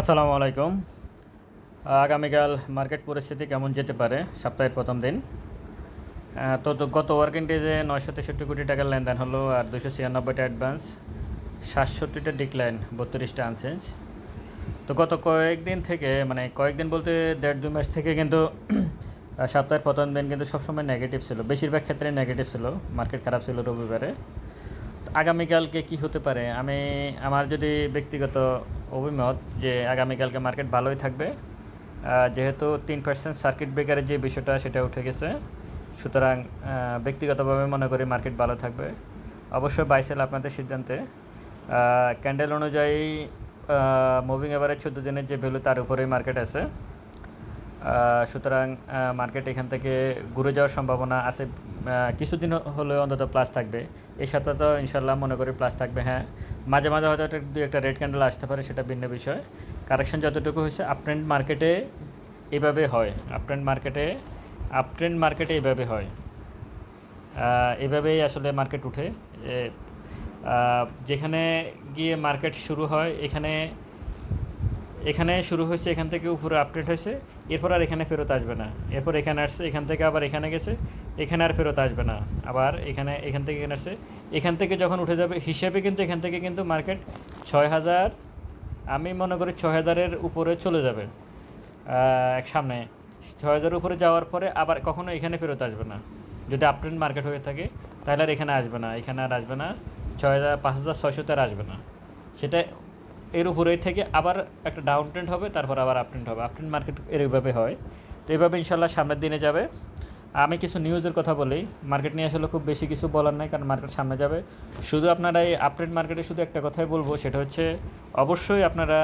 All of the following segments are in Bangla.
আসসালামু আলাইকুম। আগামীকাল মার্কেট পরিস্থিতি কেমন যেতে পারে সপ্তাহের প্রথম দিন? তো গত ওয়ার্কিং ডেজে নয়শো তেষট্টি কোটি টাকার লেনদেন হলো আর দুশো ছিয়ানব্বইটা অ্যাডভান্স সাতষট্টিটা ডিক্লাইন বত্রিশটা আনচেঞ্জ তো গত কয়েকদিন থেকে মানে কয়েকদিন বলতে দেড় দুই মাস থেকে কিন্তু সপ্তাহের প্রথম দিন কিন্তু সবসময় নেগেটিভ ছিল। বেশিরভাগ ক্ষেত্রে নেগেটিভ ছিল। মার্কেট খারাপ ছিল রবিবারে। আগামীকালকে কি হতে পারে? আমি, আমার যদি ব্যক্তিগত অভিমত যে আগামীকালকে মার্কেট ভালোই থাকবে যেহেতু তিন পার্সেন্ট সার্কিট ব্রেকারের যে বিষয়টা সেটা উঠে গেছে, সুতরাং ব্যক্তিগতভাবে মনে করি মার্কেট ভালো থাকবে। অবশ্যই বাইসেল আপনাদের সিদ্ধান্তে। ক্যান্ডেল অনুযায়ী মুভিং এভারেজ চোদ্দ দিনের যে ভ্যালু তার উপরেই মার্কেট আছে। সুতরাং মার্কেট এখান থেকে ঘুরে যাওয়ার সম্ভাবনা আছে। কিছুদিন হলেও অন্তত প্লাস থাকবে। এই সপ্তাহে তো ইনশাল্লাহ মনে করি প্লাস থাকবে হ্যাঁ। মাঝে মাঝে হয়তো একটা দু একটা রেড ক্যান্ডেল আসতে পারে, সেটা ভিন্ন বিষয়। কারেকশন যতটুকু হয়েছে আপট্রেন্ড মার্কেটে এভাবে হয়। আপট্রেন্ড মার্কেটে আপট্রেন্ড মার্কেটে এভাবে হয়। এভাবেই আসলে মার্কেট উঠে। যেখানে গিয়ে মার্কেট শুরু হয়, এখানে এখানে শুরু হয়েছে, এখান থেকে উপরে আপডেট হয়েছে, এরপর আর এখানে ফেরত আসবে না। এরপর এখানে আসছে, এখান থেকে আবার এখানে গেছে, এখানে আর ফেরত আসবে না। আবার এখানে, এখান থেকে এখানে আসছে। এখান থেকে যখন উঠে যাবে, হিসেবে কিন্তু এখান থেকে কিন্তু মার্কেট ছয় হাজার, আমি মনে করি ছয় হাজারের উপরে চলে যাবে। সামনে। ছয় হাজার উপরে যাওয়ার পরে আবার কখনো এখানে ফেরত আসবে না। যদি আপট্রেন্ড মার্কেট হয়ে থাকে, তাহলে আর এখানে আসবে না। এখানে আর আসবে না। ছয় হাজার, পাঁচ হাজার ছয়শোতে আর আসবে না। সেটা এর উপরে থেকে আবার একটা ডাউন ট্রেন্ড হবে, তারপর আবার আপ ট্রেন্ড হবে। আপ ট্রেন্ড মার্কেট এরভাবে হয়। তো এইভাবে ইনশাল্লাহ সামনের দিনে যাবে। আমি কিছু নিউজের কথা বলি। মার্কেট নিয়ে আসলে খুব বেশি কিছু বলার নাই, কারণ মার্কেট সামনে যাবে। শুধু আপনারা এই আপট্রেন্ড মার্কেটে শুধু একটা কথাই বলব, সেটা হচ্ছে অবশ্যই আপনারা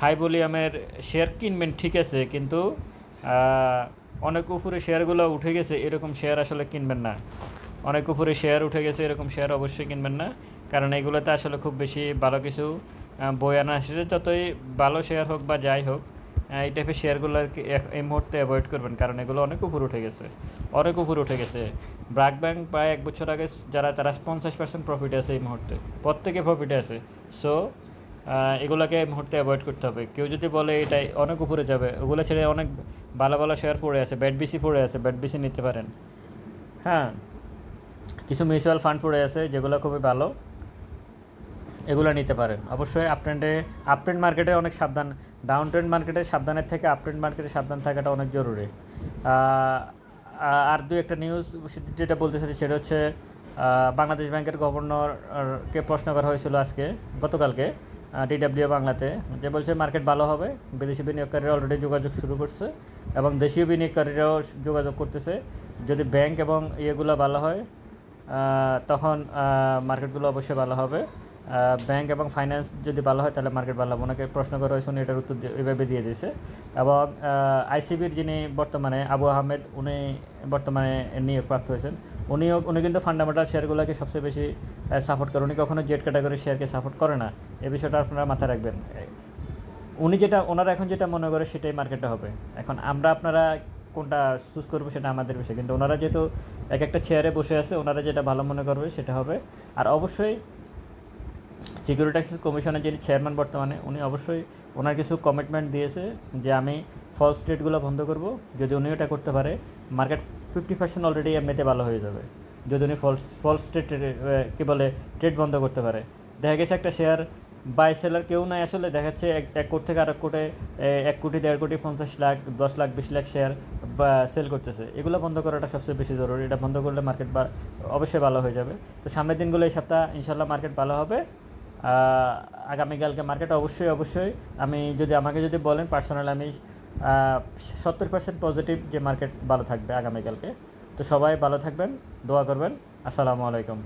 হাই ভলিউমের শেয়ার কিনবেন, ঠিক আছে, কিন্তু অনেক উপরে শেয়ারগুলো উঠে গেছে, এরকম শেয়ার আসলে কিনবেন না। অনেক উপরে শেয়ার উঠে গেছে, এরকম শেয়ার অবশ্যই কিনবেন না। কারণ এগুলোতে আসলে খুব বেশি ভালো কিছু বই আনা আসে যতই ভালো শেয়ার হোক বা যাই হোক এই টাইপের শেয়ারগুলো আর কি এই মুহূর্তে অ্যাভয়েড করবেন কারণ এগুলো অনেক উপর উঠে গেছে, অনেক উপর উঠে গেছে। ব্রাক ব্যাংক প্রায় এক বছর আগে যারা, তারা পঞ্চাশ পার্সেন্ট প্রফিট আছে এই মুহূর্তে, প্রত্যেকে প্রফিটে আছে। সো এগুলোকে এই মুহূর্তে অ্যাভয়েড করতে হবে। কেউ যদি বলে এটাই অনেক উপরে যাবে, ওগুলো ছেড়ে অনেক ভালো ভালো শেয়ার পড়ে আছে ব্যাট বিসি পড়ে আছে ব্যাট বিসি নিতে পারেন। হ্যাঁ কিছু মিউচুয়াল ফান্ড পড়ে আছে, যেগুলো খুবই ভালো। এগুলো নিতে পারেন। অবশ্যই আপট্রেন্ডে আপট্রেন্ড মার্কেটে অনেক সাবধান ডাউন ট্রেন্ড মার্কেটে সাবধানের থেকে আপট্রেন্ড মার্কেটে সাবধান থাকাটা অনেক জরুরি। আর দু একটা নিউজ যেটা বলতে চাইছি সেটা হচ্ছে বাংলাদেশ ব্যাংকের গভর্নরকে প্রশ্ন করা হয়েছিল আজকে, গতকালকে ডিডাব্লিউ বাংলাতে, যে বলছে মার্কেট ভালো হবে, বিদেশি বিনিয়োগকারীরা অলরেডি যোগাযোগ শুরু করছে এবং দেশীয় বিনিয়োগকারীরাও যোগাযোগ করতেছে। যদি ব্যাংক এবং ইয়েগুলো ভালো হয় তখন মার্কেটগুলো অবশ্যই ভালো হবে। ব্যাংক এবং ফাইন্যান্স যদি ভালো হয়, তাহলে মার্কেট ভালো হবে। ওনাকে প্রশ্ন করা হয়েছে উনি এটার উত্তর এভাবে দিয়ে দিয়েছে। এবং আইসিবির যিনি বর্তমানে আবু আহমেদ, উনি বর্তমানে নিয়োগপ্রাপ্ত হয়েছেন। উনিও, উনি কিন্তু ফান্ডামেন্টাল শেয়ারগুলোকে সবচেয়ে বেশি সাপোর্ট করে। উনি কখনো জেড ক্যাটাগরি শেয়ারকে সাপোর্ট করে না। এ বিষয়টা আপনারা মাথায় রাখবেন। উনি যেটা, ওনারা এখন যেটা মনে করে, সেটাই মার্কেটে হবে। এখন আমরা আপনারা কোনটা চুজ করব, সেটা আমাদের বিষয়। কিন্তু ওনারা যেহেতু এক একটা চেয়ারে বসে আছে, ওনারা যেটা ভালো মনে করবে, সেটা হবে। আর অবশ্যই সিকিউরিটি এক্সচেঞ্জ কমিশনের যিনি চেয়ারম্যান বর্তমানে, উনি অবশ্যই ওনার কিছু কমিটমেন্ট দিয়েছে যে আমি ফলস ট্রেডগুলো বন্ধ করব। যদি উনি এটা করতে পারে মার্কেট ফিফটি পার্সেন্ট অলরেডি এমনিতে ভালো হয়ে যাবে। যদি উনি ফলস ফলস ট্রেড কী বলে ট্রেড বন্ধ করতে পারে। দেখা গেছে একটা শেয়ার বাই সেলার কেউ নাই আসলে, দেখাচ্ছে এক এক কোটি থেকে আরেক কোটে এক কোটি, দেড় কোটি, পঞ্চাশ লাখ, দশ লাখ, বিশ লাখ শেয়ার বা সেল করতেছে। এগুলো বন্ধ করাটা সবচেয়ে বেশি জরুরি। এটা বন্ধ করলে মার্কেট বা, অবশ্যই ভালো হয়ে যাবে। তো সামনের দিনগুলো এই সপ্তাহ ইনশাল্লাহ মার্কেট ভালো হবে। আগামীকালকে মার্কেট অবশ্যই অবশ্যই। আমি যদি, আমাকে যদি বলেন পার্সোনাল আমি সত্তর পার্সেন্ট পজিটিভ যে মার্কেট ভালো থাকবে আগামীকালকে। তো সবাই ভালো থাকবেন, দোয়া করবেন। আসসালামু আলাইকুম।